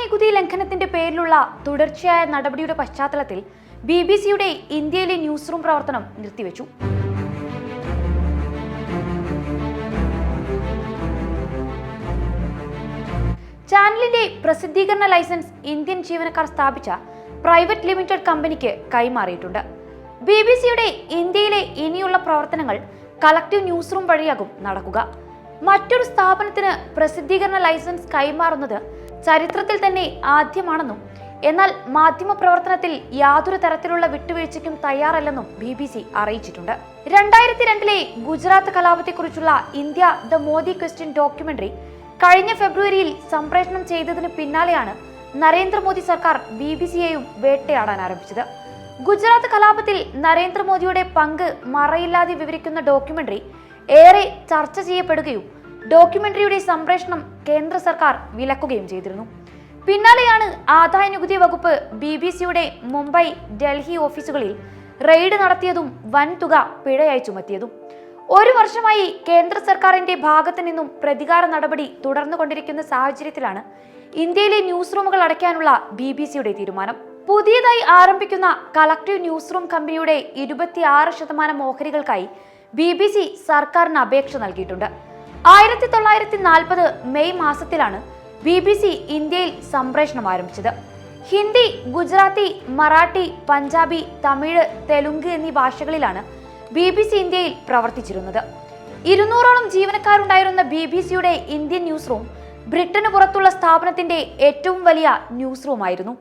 നികുതി ലംഘനത്തിന്റെ പേരിലുള്ള തുടർച്ചയായ നടപടിയുടെ പശ്ചാത്തലത്തിൽ ബി ബി സിയുടെ ഇന്ത്യയിലെ ന്യൂസ് റൂം പ്രവർത്തനം നിർത്തിവെച്ചു. ചാനലിന്റെ പ്രസിദ്ധീകരണ ലൈസൻസ് ഇന്ത്യൻ ജീവനക്കാർ സ്ഥാപിച്ച പ്രൈവറ്റ് ലിമിറ്റഡ് കമ്പനിക്ക് കൈമാറിയിട്ടുണ്ട്. ബി ബി സിയുടെ ഇന്ത്യയിലെ ഇനിയുള്ള പ്രവർത്തനങ്ങൾ കളക്റ്റീവ് ന്യൂസ് റൂം വഴിയാകും നടക്കുക. മറ്റൊരു സ്ഥാപനത്തിന് പ്രസിദ്ധീകരണ ലൈസൻസ് കൈമാറുന്നത് ചരിത്രത്തിൽ തന്നെ ആദ്യമാണെന്നും എന്നാൽ മാധ്യമ പ്രവർത്തനത്തിൽ യാതൊരു തരത്തിലുള്ള വിട്ടുവീഴ്ചയ്ക്കും തയ്യാറല്ലെന്നും ബി ബി സി അറിയിച്ചിട്ടുണ്ട്. രണ്ടായിരത്തി രണ്ടിലെ Gujarat കലാപത്തെക്കുറിച്ചുള്ള India the Modi question documentary കഴിഞ്ഞ ഫെബ്രുവരിയിൽ സംപ്രേഷണം ചെയ്തതിന് പിന്നാലെയാണ് നരേന്ദ്രമോദി സർക്കാർ ബി ബി സിയെയും വേട്ടയാടാൻ ആരംഭിച്ചത്. ഗുജറാത്ത് കലാപത്തിൽ നരേന്ദ്രമോദിയുടെ പങ്ക് മറയില്ലാതെ വിവരിക്കുന്ന ഡോക്യുമെന്ററി ഏറെ ചർച്ച ചെയ്യപ്പെടുകയും ഡോക്യുമെന്ററിയുടെ സംപ്രേഷണം കേന്ദ്ര സർക്കാർ വിലക്കുകയും ചെയ്തിരുന്നു. പിന്നാലെയാണ് ആദായ നികുതി വകുപ്പ് ബി ബി സിയുടെ മുംബൈ ഡൽഹി ഓഫീസുകളിൽ റെയ്ഡ് നടത്തിയതും വൻതുക പിഴയായി ചുമത്തിയതും. ഒരു വർഷമായി കേന്ദ്ര സർക്കാരിന്റെ ഭാഗത്തു നിന്നും പ്രതികാര നടപടി തുടർന്നുകൊണ്ടിരിക്കുന്ന സാഹചര്യത്തിലാണ് ഇന്ത്യയിലെ ന്യൂസ് റൂമുകൾ അടയ്ക്കാനുള്ള ബി ബി സിയുടെ തീരുമാനം. പുതിയതായി ആരംഭിക്കുന്ന കളക്റ്റീവ് ന്യൂസ് റൂം കമ്പനിയുടെ ഇരുപത്തിയാറ് ശതമാനം ഓഹരികൾക്കായി ബി ബി സി സർക്കാരിന് അപേക്ഷ നൽകിയിട്ടുണ്ട്. ആയിരത്തി തൊള്ളായിരത്തി നാൽപ്പത് മെയ് മാസത്തിലാണ് ബി ബി സി ഇന്ത്യയിൽ സംപ്രേഷണം ആരംഭിച്ചത്. ഹിന്ദി ഗുജറാത്തി മറാഠി പഞ്ചാബി തമിഴ് തെലുങ്ക് എന്നീ ഭാഷകളിലാണ് ബി ബി സി ഇന്ത്യയിൽ പ്രവർത്തിച്ചിരുന്നത്. ഇരുന്നൂറോളം ജീവനക്കാരുണ്ടായിരുന്ന ബി ബി സിയുടെ ഇന്ത്യൻ ന്യൂസ് റൂം ബ്രിട്ടന് പുറത്തുള്ള സ്ഥാപനത്തിന്റെ ഏറ്റവും വലിയ ന്യൂസ് റൂം ആയിരുന്നു